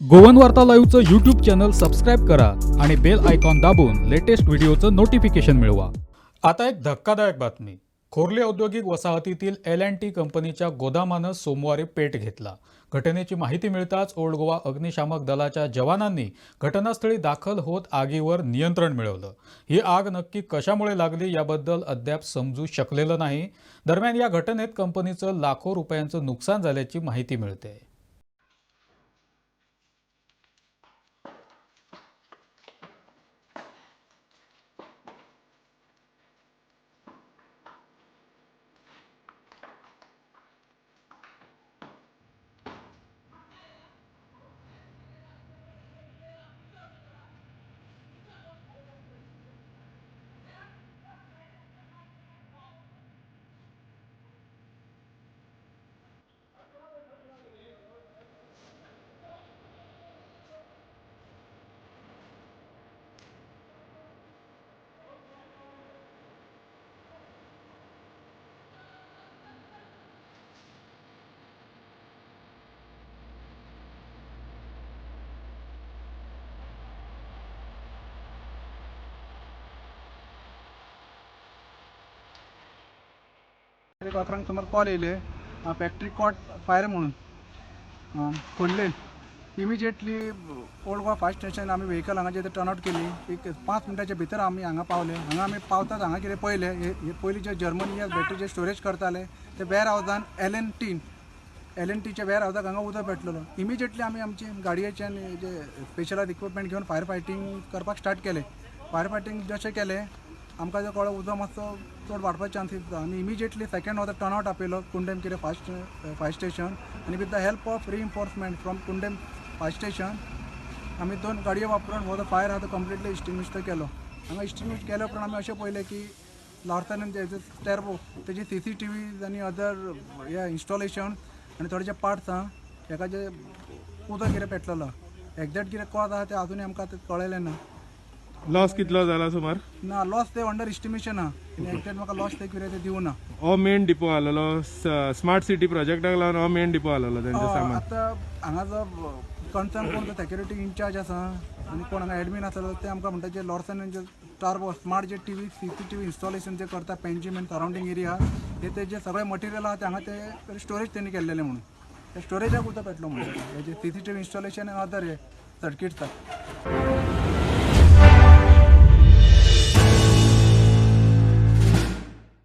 Goan वार्ता लाईव्हचं YouTube channel subscribe करा आणि बेल आयकॉन दाबून लेटेस्ट व्हिडिओचं नोटिफिकेशन मिळवा. आता एक धक्कादायक बातमी. खोर्ले औद्योगिक वसाहतीतील एल अँड टी कंपनीच्या गोदामानं सोमवारी पेट घेतला. घटनेची माहिती मिळताच ओल्ड गोवा अग्निशामक दलाच्या जवानांनी घटनास्थळी दाखल होत आगीवर नियंत्रण मिळवलं. ही आग नक्की कशामुळे लागली याबद्दल अद्याप समजू शकलेलं नाही. दरम्यान या घटनेत कंपनीचं लाखो रुपयांचं नुकसान झाल्याची माहिती मिळते. एक अकरांक कॉल येयले फॅक्टरी कॉट फायर म्हणून. खोल्ले. Immediately old Goa fire station आमी व्हेकल हांगा टर्न आउट केली. एक पांच मिनटाच्या भितर आमी हांगा पावले. हांगा आमी पावतात हांगा कितें पयलें हे पयली पयलीं जे जर्मनी बॅटरीचे स्टोरेज करताले ते wear हावजान L N T L N टीच्या वेअर हावजाक हांगा उदक भेटलेलो. इमिजिएटली आमी आमचे गाडयेच्यान जे स्पेशल इक्विपमेंट घेवन फायर फायटींग करपाक स्टार्ट केलें. फायर फायटींग जशें केलें आमकां जो कळ्ळो उदक मातसो चड वाडपाचे चान्सीस आसा आनी immediately second water turn out आपयलो कुंडेम कितें फास्ट फायर स्टेशन आनी with the help of reinforcement from Kundaim fire station आमी दोन गाडयो वापरून हो जो फायर आहा तो कंप्लिटली इस्टिंग्विश तो केलो. हांगा इस्टिंग्विश केल्या उपरांत आमी अशें पयलें की नॉर्थन जे स्टेरबो तेजी सी सी टी व्ही आनी अदर हे इन्स्टॉलेशन आनी थोडे जे पार्ट्स आहा हेका जे उदक कितें पेटलेलो एक्झॅक्ट कितें कॉज आहा तें अजुनूय आमकां आतां कळयलें ना. लॉस कितलो जाला सुमार? ना लॉस ते अंडर इस्टिमेशन आहा एक्झॅक्ट म्हाका लॉस ते कितें ते दिवं ना हो मेन डिपो आलेलो स्मार्ट सिटी प्रोजेक्टाक लागून हो मेन डिपो आलेलो तेंचें सामान. आतां हांगा जो कन्सर्न कोण तो सेक्युरिटी इन्चार्ज आसा आनी कोण हांगा एडमीन आसलो ते आमकां म्हणटा जे लॉर्सन जे टार्बो स्मार्ट जे T V C C T V installation जे करता पेंजीम आनी सरावंडींग एरिया हे ते जे सगळे मटेरियल आहा ते हांगा ते स्टोरेज त्यांनी केल्लेले म्हणून. त्या स्टोरेजाक उदक पेटलो म्हणून. हेजे C C T V installation आनी अदर हे सर्किट्स